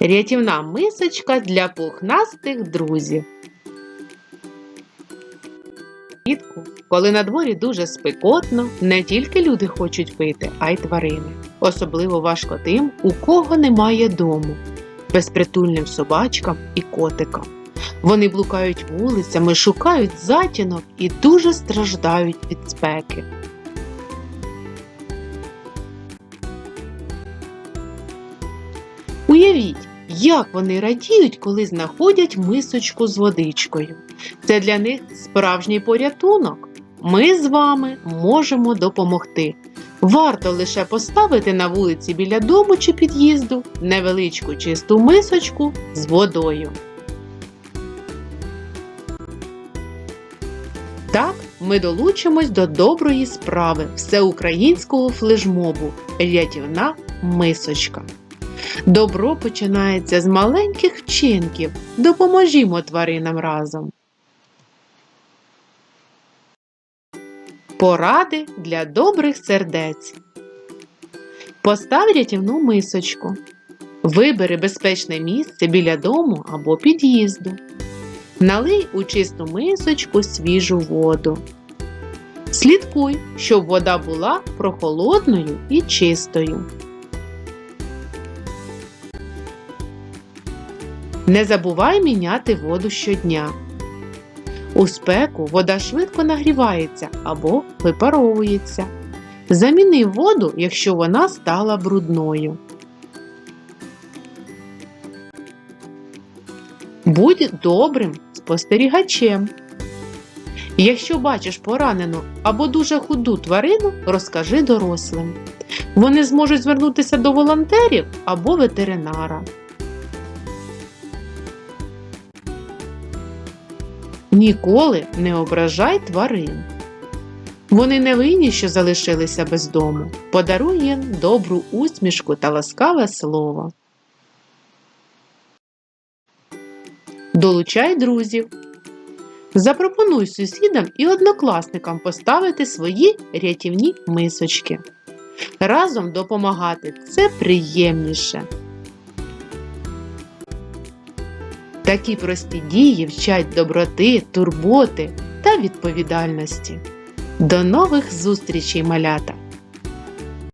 Рятівна мисочка для пухнастих друзів. Влітку, коли на дворі дуже спекотно, не тільки люди хочуть пити, а й тварини. Особливо важко тим, у кого немає дому, безпритульним собачкам і котикам. Вони блукають вулицями, шукають затінок і дуже страждають від спеки. Уявіть, як вони радіють, коли знаходять мисочку з водичкою. Це для них справжній порятунок. Ми з вами можемо допомогти. Варто лише поставити на вулиці біля дому чи під'їзду невеличку чисту мисочку з водою. Так ми долучимось до доброї справи всеукраїнського флешмобу Рятівна мисочка. Добро починається з маленьких вчинків. Допоможімо тваринам разом. Поради для добрих сердець. Постав рятівну мисочку. Вибери безпечне місце біля дому або під'їзду. Налий у чисту мисочку свіжу воду. Слідкуй, щоб вода була прохолодною і чистою. Не забувай міняти воду щодня. У спеку вода швидко нагрівається або випаровується. Заміни воду, якщо вона стала брудною. Будь добрим спостерігачем. Якщо бачиш поранену або дуже худу тварину, розкажи дорослим. Вони зможуть звернутися до волонтерів або ветеринара. Ніколи не ображай тварин. Вони не винні, що залишилися без дому. Подаруй їм добру усмішку та ласкаве слово. Долучай друзів. Запропонуй сусідам і однокласникам поставити свої рятівні мисочки. Разом допомагати це приємніше. Такі прості дії вчать доброти, турботи та відповідальності. До нових зустрічей, малята!